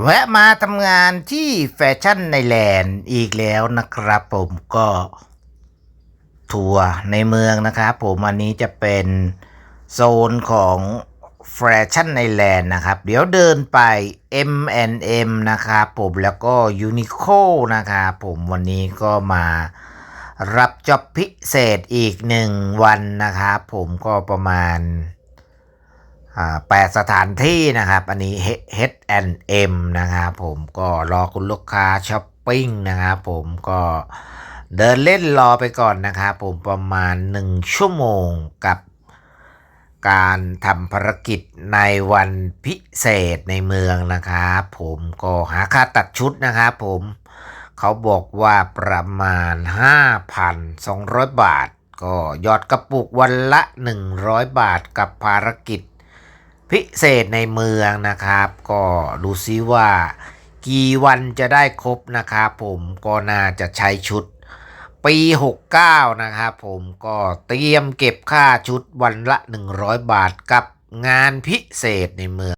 แวะมาทำงานที่แฟชั่นในแลนด์อีกแล้วนะครับผมก็ทัวร์ในเมืองนะครับผมอันนี้จะเป็นโซนของแฟชั่นในแลนด์นะครับ เดี๋ยวเดินไป M&M นะครับผมแล้วก็ Uniqlo นะครับผมวันนี้ก็มารับจอบพิเศษอีกหนึ่งวันนะครับผมก็ประมาณ แปดสถานที่นะครับ อันนี้ H&M นะครับผมก็รอคุณลูกค้าช้อปปิ้งนะครับผมก็เดินเล่นรอไปก่อนนะครับผมประมาณ 1 ชั่วโมงกับการทำภารกิจในวันพิเศษในเมืองนะครับผมก็หาค่าตัดชุดนะครับผมเขาบอกว่าประมาณ 5,200 บาท ก็ยอดกระปุกวันละ 100 บาทกับภารกิจ พิเศษในเมืองนะครับ ก็ดูซิว่า กี่วันจะได้ครบนะครับผมก็น่าจะใช้ชุดปี 69 นะครับผมก็เตรียมเก็บค่าชุดวันละ 100 บาทกับงานพิเศษในเมือง